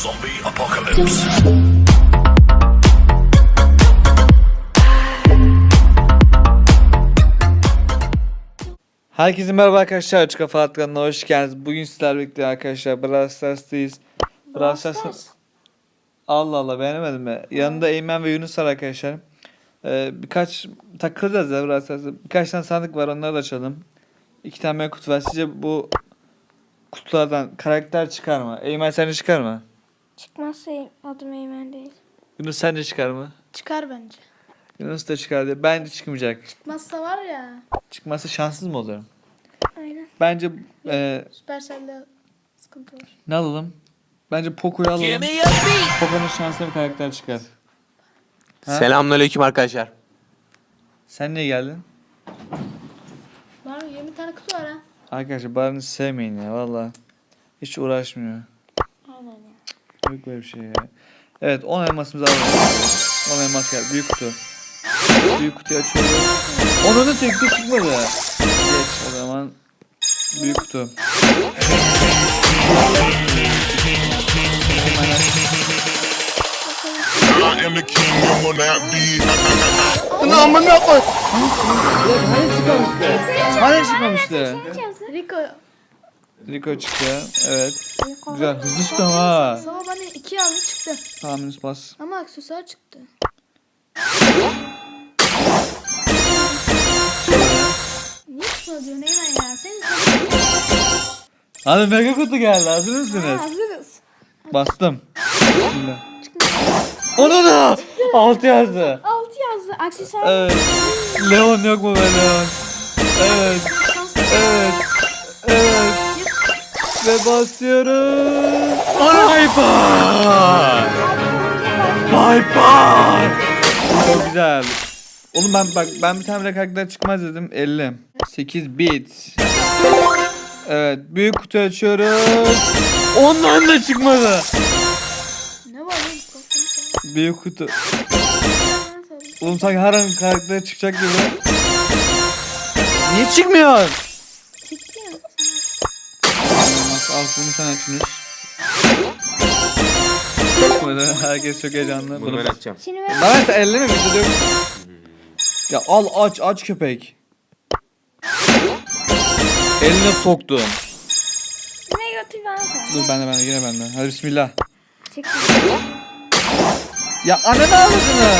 Zombie apocalypse. Herkese merhaba arkadaşlar. Açık Kafa Atkan'ına hoş geldiniz. Bugün sizlerle birlikte arkadaşlar Brawl Stars'tayız. Brawl Stars'ın... Allah Allah beğenemedim mi? Yanında Eymen ve Yunus var arkadaşlar. Ee, birkaç takılacağız ya Brawl Stars'ta. Birkaç tane sandık var onları da açalım. İki tane kutu var. Sizce bu kutulardan karakter çıkar mı? Eymen sence çıkar mı? Çıkmazsa adım Eymen değil. Yunus sence çıkar mı? Çıkar bence. Yunus da çıkar diye. Bence çıkmayacak. Çıkmazsa var ya. Çıkmazsa şanssız mı olur? Aynen. Bence e, Supercell'de sıkıntı var. ne alalım? Bence Poco'yu alalım. Poco'nun şansına bir karakter çıkar. Ha? Selamünaleyküm arkadaşlar. Sen niye geldin? Var mı? 20 tane kutu var ha. Arkadaşlar Baran'ı sevmeyin ya valla. Hiç uğraşmıyor. Yok böyle bir şey ya. Evet 10 elmasımızı alalım. 10 elmas geldi. Büyük kutu. Büyük kutuyu açıyoruz. Onun da tek tek çıkmadı. Geç o zaman. Büyük kutu. Hemen aç. I am the king, you will not be. Hani çıkmamıştı? Rico. Rico çıktı. Evet. Güzel. Hızlı çıktı ama ha. Sabah bana 2 yazdı çıktı. Tahmininiz bas. Ama aksesuar çıktı. Niye çıkmadı diyorsun Eymen ya? Senin Hadi mega kutu geldi. Hazır mısınız? hazırız. Bastım. Bismillah. Onu da 6 yazdı. 6 yazdı. Aksesuar. Evet. Leon yok mu be Leon? Evet. Evet. Evet. Ve basıyoruz. Viper. Viper. Çok güzel. Oğlum ben bak ben bir tane bile karakter çıkmaz dedim 50. 8 bit. Evet büyük kutu açıyoruz. Ondan da çıkmadı. Ne var lan? Büyük kutu. Oğlum sanki her an karakter çıkacak gibi. Niye çıkmıyor? Çıkmadı. Herkes çok heyecanlı. Bunu Bunu ben açacağım. Şimdi ben Lan sen elleme yok. Ya al aç aç köpek. Eline soktum. ne götür bana sen. Dur bende bende yine bende. Hadi bismillah. Çıktı. Ya ananı ağladını.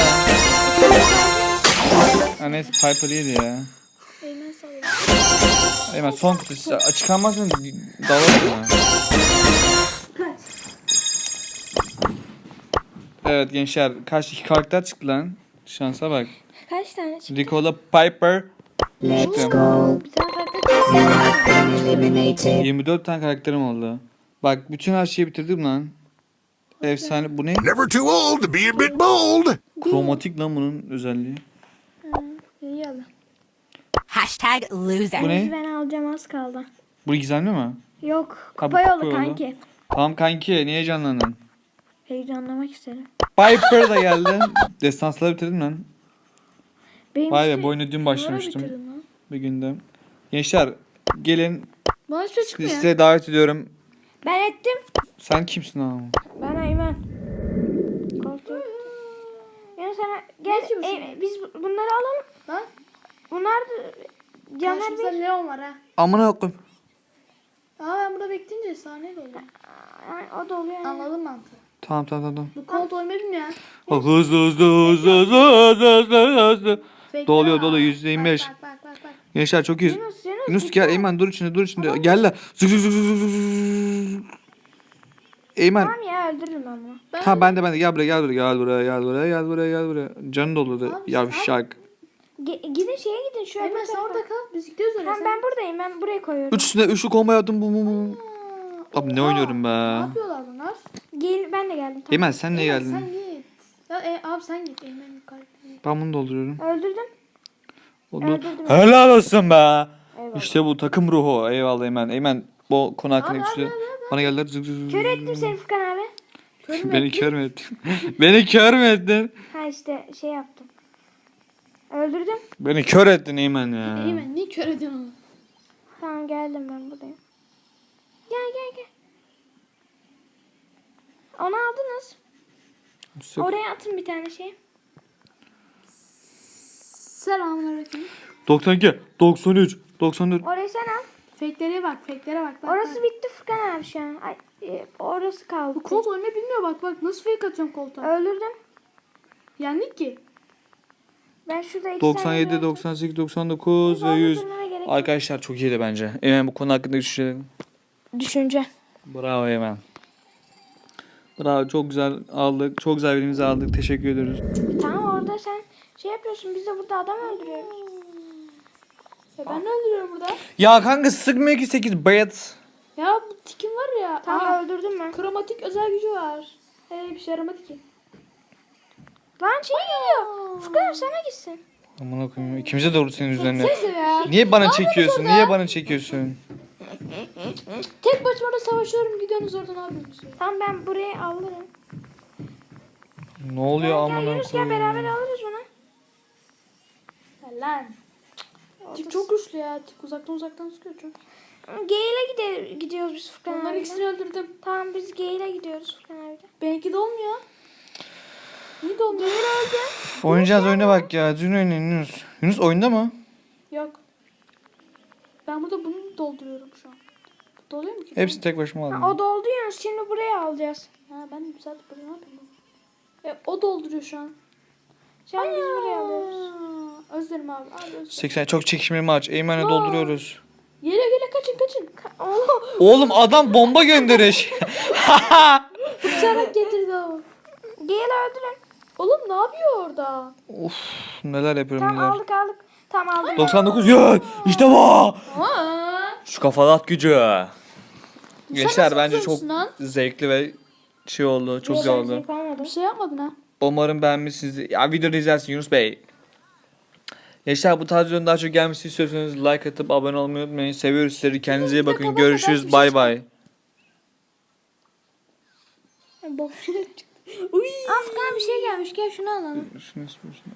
Ha neyse Piper yedi ya. Eymen sallıyor. Hemen son kutu. Çıkamazsın dalarım Evet gençler kaç iki karakter çıktı lan. Şansa bak. Kaç tane çıktı? Rico'la Piper çıktı. Bir tane karakter çıktı. 24 tane karakterim oldu. Bak bütün her şeyi bitirdim lan. Efsane. Bu ne? Never too old to be a bit bold. Kromatik lan bunun özelliği. İyi aldı. Hashtag loser. Bu ne? Ben alacağım az kaldı. Bu gizemli mi? Yok. Kupa kupa yolu yolu. kanki. Tamam kanki niye heyecanlandın? Heyecanlamak istedim. Piper da geldi. Destansları bitirdim lan. Benim Vay be işte- bu oyunu dün başlamıştım. Bir günde. Gençler gelin Bana hiçbir şey çıkmıyor. size davet ediyorum. Ben ettim. Sen kimsin abi? Ben Eymen. Koltuğu. Yani sana gel. kimsin? Ey- biz bu- bunları alalım. Lan. Bunlar da Caner Karşımızda Bey. Leon var ha. Amına koyayım. Aa ben burada bekleyince sahne de oluyor. Ay, o da oluyor. Yani. Anladım mantığı. Tamam tamam tamam. Bu kolt oynadım ya. Bak hızlı hızlı hızlı hızlı hızlı hızlı hızlı. Doluyor, doluyor, yüzde yirmi beş. Bak bak bak bak. bak. Gençler çok iyiyiz. Yunus, Yunus, Yunus gel Eymen dur içinde dur içinde. Gel la. Zık zık zık zık zık zık. Eymen. Tamam ya öldürürüm ben bunu. Ben Tamam ben de ben de gel buraya gel buraya gel buraya gel buraya gel buraya gel buraya. Canı doludu. Abi, Yavşak. Ge- gidin şeye gidin şu Eymen sen orada kal. Biz gidiyoruz oraya. Tamam ben buradayım ben buraya koyuyorum. Üstüne üçlü combo yaptım bu bu bu. Abi ne oynuyorum be. Ne yapıyorlar bunlar? Gel ben de geldim. Tamam. Eymen sen niye Eymen, geldin? Sen git. Ya, e, abi sen git. Eymen yukarı. Ben bunu dolduruyorum. Öldürdüm. Oldu. Öldürdüm. Helal olsun be. Eyvallah. İşte bu takım ruhu. Eyvallah Eymen. Eymen bu konu hakkında Abi, güçlü. abi, Bana geldiler. Zık zık zık. Kör ettim seni Furkan abi. Beni kör mü ettin? Beni kör mü ettin? Ha işte şey yaptım. Öldürdüm. Beni kör ettin Eymen ya. Eymen niye kör ediyorsun onu? Tamam geldim ben buradayım. Gel gel gel. Onu aldınız. Sık. Oraya atın bir tane şey. Selamünaleyküm. 92, 93, 94. Orayı sen al. Fake'lere bak, fake'lere bak. bak Orası bak. bitti Furkan abi şu an. Ay, e, orası kaldı. Bu Colt oyunu bilmiyor bak bak nasıl fake atıyorum koltuğa. Öldürdüm. Yendik ki. Ben şurada iki 97, tane 98, 99 ve Fazla 100. durmana gerek yok. Arkadaşlar çok iyiydi bence. Eymen bu konu hakkında düşüncelerin. Düşünce. Bravo Eymen. Bravo çok güzel aldık. Çok güzel birimizi aldık. Teşekkür ediyoruz. Tamam orada sen şey yapıyorsun. Biz de burada adam öldürüyoruz. Ya ben ne öldürüyorum burada? Ya kanka sıkmıyor ki 8 bayat. Ya bu tikim var ya. Tamam Aa, öldürdüm ben. kromatik özel gücü var. Hey bir şey yaramadı ki. Lan şey geliyor. Abi sana gitsin. Aman okuyayım. İkimize doğru senin üzerine. Niye bana çekiyorsun? Niye bana çekiyorsun? Tek başıma da savaşıyorum gidiyorsunuz orada ne yapıyorsunuz? ya? Tamam ben burayı alırım. Ne oluyor Gel aman Yunus gel beraber alırız bunu. Lan. Tik çok güçlü ya. Tik uzaktan uzaktan sıkıyor çok. G ile gide- gidiyoruz biz Furkan Onların abiyle. ikisini öldürdüm. Tamam biz G ile gidiyoruz Furkan abiyle. Benimki de olmuyor. Niye de olmuyor? Oynayacağız oyuna bak ya. Dün oynayın Yunus. Yunus oyunda mı? Yok. Ben burada bunu dolduruyorum şu an. Doluyor mu ki? Hepsi tek başıma Ha, aldım. o doldu Yunus. Şimdi buraya alacağız. Ha ben de zaten burada ne yapayım? E, o dolduruyor şu an. Şu an biz buraya alıyoruz. Aa, Özlerim abi. Abi özlerim. 80 çok çekişmeli maç. Eymen'e dolduruyoruz. Geliyor geliyor kaçın kaçın. Oğlum adam bomba gönderiş. Uçarak getirdi o. G ile öldürün. Oğlum ne yapıyor orada? of neler yapıyorum Tamam neler. aldık aldık. Tamam aldık. 99 ya işte bu. Aa. Şu kafalat gücü. Gençler nasıl bence çok lan? zevkli ve şey oldu. Çok güzel oldu. Yapamadım. Bir şey yapmadın ha. Umarım beğenmişsinizdir. Ya videoyu izlersin Yunus Bey. Gençler bu tarz videonun daha çok gelmesini istiyorsanız like atıp abone olmayı unutmayın. Seviyoruz sizleri. Kendinize iyi bakın. Görüşürüz. şey Bay bay. Uy. Afgan bir şey gelmiş. Gel şunu alalım.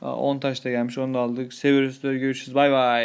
Aa, 10 taş da gelmiş. Onu da aldık. Seviyoruz sizleri. Görüşürüz. Bay bay.